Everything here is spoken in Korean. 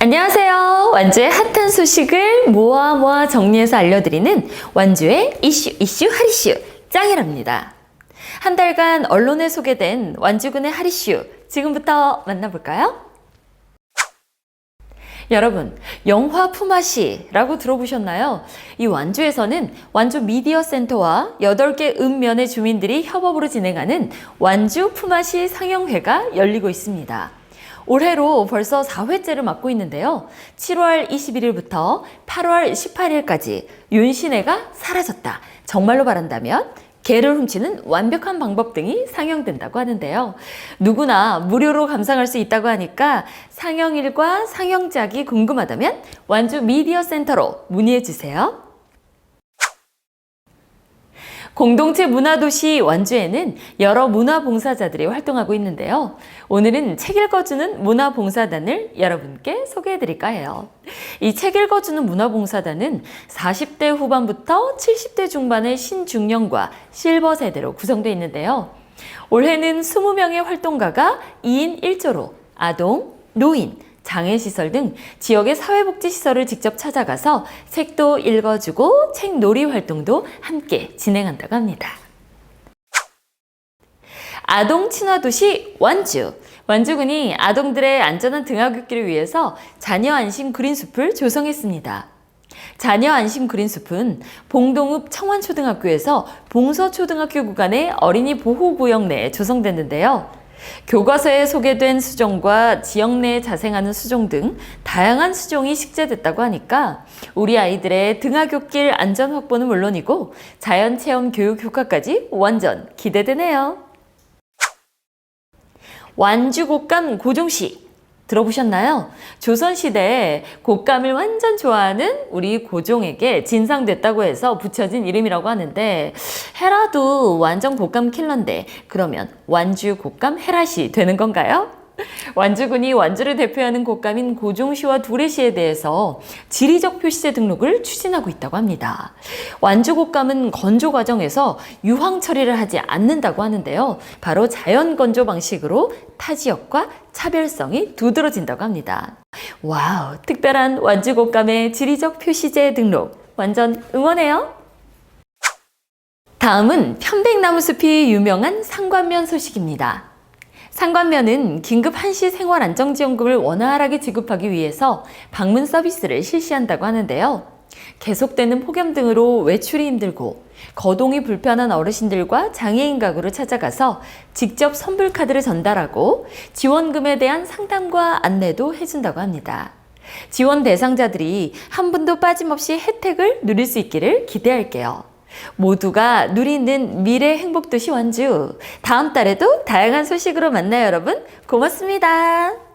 안녕하세요. 완주의 핫한 소식을 모아 모아 정리해서 알려드리는 완주의 이슈 이슈 하리슈 짱이랍니다. 한 달간 언론에 소개된 완주군의 하리슈 지금부터 만나볼까요? 여러분, 영화 품앗이라고 들어보셨나요? 이 완주에서는 완주 미디어 센터와 8개 읍면의 주민들이 협업으로 진행하는 완주 품앗이 상영회가 열리고 있습니다. 올해로 벌써 4회째를 맡고 있는데요. 7월 21일부터 8월 18일까지 윤신혜가 사라졌다. 정말로 바란다면 개를 훔치는 완벽한 방법 등이 상영된다고 하는데요. 누구나 무료로 감상할 수 있다고 하니까 상영일과 상영작이 궁금하다면 완주 미디어 센터로 문의해 주세요. 공동체 문화도시 완주에는 여러 문화봉사자들이 활동하고 있는데요. 오늘은 책 읽어주는 문화봉사단을 여러분께 소개해 드릴까 해요. 이 책 읽어주는 문화봉사단은 40대 후반부터 70대 중반의 신중년과 실버 세대로 구성되어 있는데요. 올해는 20명의 활동가가 2인 1조로 아동, 노인, 장애시설 등 지역의 사회복지시설을 직접 찾아가서 책도 읽어주고 책 놀이 활동도 함께 진행한다고 합니다. 아동 친화도시 완주. 완주군이 아동들의 안전한 등하굣길을 위해서 자녀 안심 그린숲을 조성했습니다. 자녀 안심 그린숲은 봉동읍 청원초등학교에서 봉서초등학교 구간의 어린이 보호구역 내에 조성됐는데요. 교과서에 소개된 수종과 지역 내에 자생하는 수종 등 다양한 수종이 식재됐다고 하니까 우리 아이들의 등하굣길 안전 확보는 물론이고 자연 체험 교육 효과까지 완전 기대되네요. 완주 곶감 고종씨 들어보셨나요? 조선시대에 곶감을 완전 좋아하는 우리 고종에게 진상됐다고 해서 붙여진 이름이라고 하는데 헤라도 완전 곶감 킬러인데 그러면 완주 곶감 헤라시 되는 건가요? 완주군이 완주를 대표하는 곶감인 고종시와 두레시에 대해서 지리적 표시제 등록을 추진하고 있다고 합니다. 완주 곶감은 건조 과정에서 유황 처리를 하지 않는다고 하는데요. 바로 자연 건조 방식으로 타 지역과 차별성이 두드러진다고 합니다. 와우, 특별한 완주 곶감의 지리적 표시제 등록 완전 응원해요. 다음은 편백나무 숲이 유명한 상관면 소식입니다. 상관면은 긴급 한시 생활 안정지원금을 원활하게 지급하기 위해서 방문 서비스를 실시한다고 하는데요. 계속되는 폭염 등으로 외출이 힘들고 거동이 불편한 어르신들과 장애인 가구를 찾아가서 직접 선불 카드를 전달하고 지원금에 대한 상담과 안내도 해준다고 합니다. 지원 대상자들이 한 분도 빠짐없이 혜택을 누릴 수 있기를 기대할게요. 모두가 누리는 미래 행복도시 완주. 다음 달에도 다양한 소식으로 만나요, 여러분. 고맙습니다.